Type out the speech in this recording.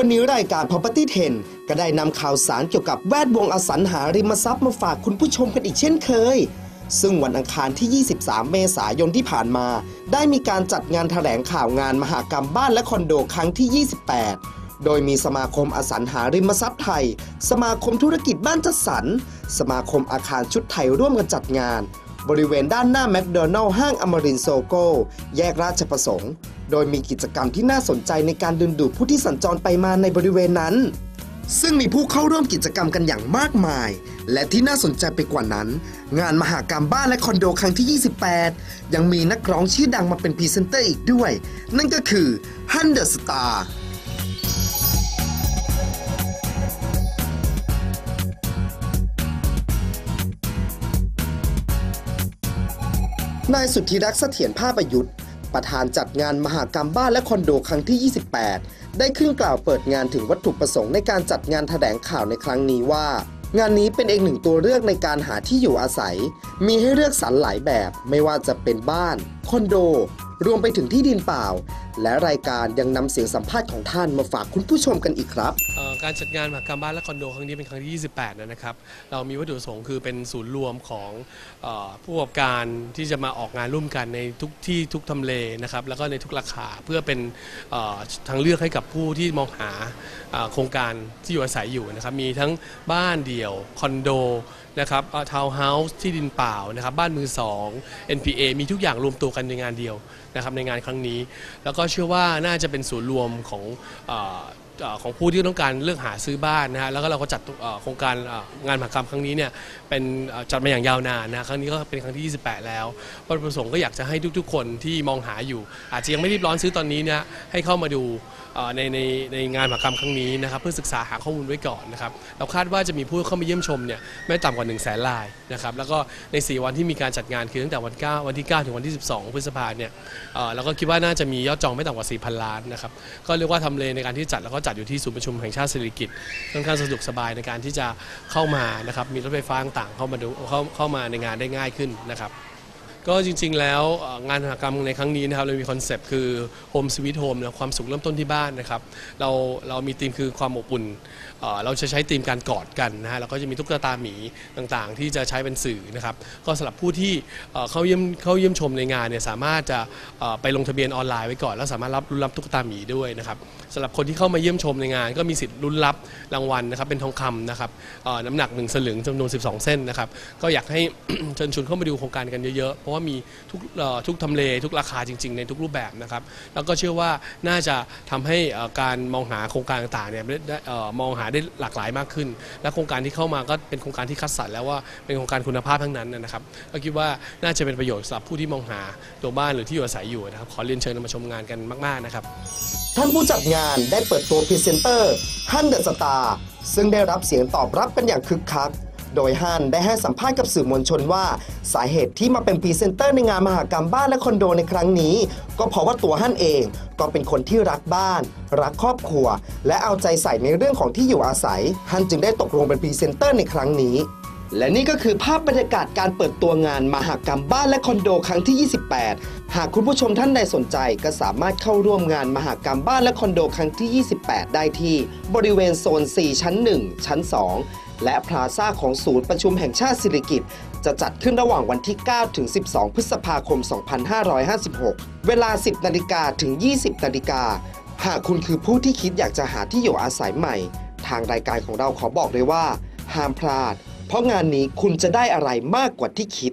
วันนี้รายการ Property 10 ก็ได้นำข่าวสารเกี่ยวกับแวดวงอสังหาริมทรัพย์มาฝากคุณผู้ชมกันอีกเช่นเคย ซึ่งวันอังคารที่ 23 เมษายนที่ผ่านมา ได้มีการจัดงานแถลงข่าวงานมหากรรมบ้านและคอนโดครั้งที่ 28โดยมีสมาคมอสังหาริมทรัพย์ไทย สมาคมธุรกิจบ้านจัดสรร สมาคมอาคารชุดไทยร่วมกันจัดงาน บริเวณด้านหน้าแมคโดนัลล์ห้างอมรินโซโก้ แยกราชประสงค์ โดยมีกิจกรรมที่น่าสนใจในการดึงดูดผู้ที่สัญจรไปมาในบริเวณนั้น ซึ่งมีผู้เข้าร่วมกิจกรรมกันอย่างมากมาย และที่น่าสนใจไปกว่านั้น งานมหากรรมบ้านและคอนโดครั้งที่ 28 ยังมีนักร้องชื่อดังมาเป็นพรีเซนเตอร์อีกด้วย นั่นก็คือฮันเดอร์สตาร์นายสุทธิรักษ์เสถียรภาพประยุทธ์ ประธานจัดงานมหากรรมบ้านและคอนโดครั้งที่ 28 ได้ขึ้นกล่าวเปิดงานถึงวัตถุประสงค์ในการจัดงานแถลงข่าวในครั้งนี้ว่า งานนี้เป็นอีกหนึ่งตัวเลือกในการหาที่อยู่อาศัย มีให้เลือกสรรหลายแบบ ไม่ว่าจะเป็นบ้าน คอนโด รวมไปถึงที่ดินเปล่า และรายการยังนำเสียงสัมภาษณ์ของท่านมาฝากคุณผู้ชมกันอีกครับ เอ่อการจัดงานมหกรรมบ้านและคอนโดครั้งนี้เป็นครั้งที่ 28 นะครับ เรามีวัตถุประสงค์คือเป็นศูนย์รวมของเออผู้ประกอบการที่จะมาออกงานร่วมกันในทุกที่ทุกทำเลนะครับ แล้วก็ในทุกราคาเพื่อเป็นเอ่อทางเลือกให้กับผู้ที่มองหาเอ่อโครงการที่อยู่อาศัยอยู่นะครับ มีทั้งบ้านเดี่ยวคอนโดนะครับทาวน์เฮาส์ที่ดินเปล่านะครับ บ้านมือสอง NPA มีทุกอย่างรวมตัวกันในงานเดียวนะครับในงานครั้งนี้ แล้วก็เชื่อว่าน่าจะเป็นศูนย์รวมของอของผู้ที่ต้องการเลือกหาซื้อบ้านนะฮะแล้วก็เราก็จัดโครงการงานมหกรรมครั้งนี้เนี่ยเป็นจัดมาอย่างยาวนานนะครั้งนี้ก็เป็นครั้งที่ 28 แล้ววัตถุประสงค์ก็อยากจะให้ทุกๆ คนที่มองหาอยู่ อาจจะยังไม่รีบร้อนซื้อตอนนี้นะให้เข้ามาดู ในในในงานมหกรรมครั้งนี้นะครับเพื่อศึกษาหาข้อมูลไว้ก่อนนะครับเราคาดว่าจะมีผู้เข้ามาเยี่ยมชมเนี่ยไม่ต่ำกว่า1 0 0 0 0แสนรายนะครับแล้วก็ใน 4 วันที่มีการจัดงานคือตั้งแต่วัน9วันที่ 9 ถึงวันที่ 12 พฤษภาเนี่ยเราก็คิดว่าน่าจะมียอดจองไม่ต่ำกว่า 4,000 ล้านนะครับก็เรียกว่าทำเลในการที่จัดแล้วก็จัดอยู่ที่ศูนย์ประชุมแห่งชาติสิริกิติ์ค่อนข้างสะดวกสบายในการที่จะเข้ามานะครับมีรถไฟฟ้าต่างเข้ามาดูเข้าเข้ามาในงานได้ง่ายขึ้นนะครับ ก็จริงๆแล้วงานมหกรรมในครั้งนี้นะครับเรามีคอนเซปต์คือ Home Sweet Home นะความสุขเริ่มต้นที่บ้านนะครับเราเรามีธีมคือความอบอุ่นเราจะใช้ธีมการกอดกันนะฮะแล้วก็จะมีตุ๊กตาหมีต่างๆ ที่จะใช้เป็นสื่อนะครับก็สำหรับผู้ที่เข้าเยี่ยมเข้าเยี่ยมชมในงานเนี่ยสามารถจะไปลงทะเบียนออนไลน์ไว้ก่อน แล้วสามารถรับรุ้นรับตุ๊กตาหมีด้วยนะครับสำหรับคนที่เข้ามาเยี่ยมชมในงาน ก็มีสิทธิ์ลุ้นรับรางวัลนะครับเป็นทองคำนะครับน้ำหนัก1สลึงจำนวน 12 เส้นนะครับก็อยากให้เชิญชวนเข้ามาดูโครงการกันเยอะๆเพราะว่ามีทุกทุกทำเลทุกราคาจริง ๆ ในทุกรูปแบบนะครับ แล้วก็เชื่อว่าน่าจะทำให้การมองหาโครงการต่างๆเนี่ยได้มองหาได้หลากหลายมากขึ้น และโครงการที่เข้ามาก็เป็นโครงการที่คัดสรรแล้วว่าเป็นโครงการคุณภาพทั้งนั้นนะครับก็คิดว่าน่าจะเป็นประโยชน์สำหรับผู้ที่มองหาตัวบ้านหรือที่อยู่อาศัยอยู่นะครับขอเรียนเชิญมาชมงานกันมากๆนะครับท่านผู้จัดงานได้เปิดตัวพรีเซนเตอร์ฮันเดอร์สตาร์ซึ่งได้รับเสียงตอบรับเป็นอย่างคึกคัก โดยฮันได้ให้สัมภาษณ์กับสื่อมวลชนว่า สาเหตุที่มาเป็นพรีเซนเตอร์ในงานมหากรรมบ้านและคอนโดในครั้งนี้ ก็เพราะว่าตัวฮันเองก็เป็นคนที่รักบ้าน รักครอบครัว และเอาใจใส่ในเรื่องของที่อยู่อาศัยฮันจึงได้ตกลงเป็นพรีเซนเตอร์ในครั้งนี้และนี่ก็คือภาพบรรยากาศการเปิดตัวงานมหากรรมบ้านและคอนโดครั้งที่ 28 หากคุณผู้ชมท่านใดสนใจก็สามารถเข้าร่วมงานมหากรรมบ้านและคอนโดครั้งที่ 28 ได้ที่ บริเวณโซน 4 ชั้น 1 ชั้น 2 และพลาซ่าของศูนย์ประชุมแห่งชาติสิริกิตจะจัดขึ้นระหว่างวันที่ 9 ถึง 12 พฤษภาคม 2556 เวลา 10 นาฬิกาถึง 20 นาฬิกา หากคุณคือผู้ที่คิดอยากจะหาที่อยู่อาศัยใหม่ ทางรายการของเราขอบอกเลยว่า ห้ามพลาด เพราะงานนี้คุณจะได้อะไรมากกว่าที่คิด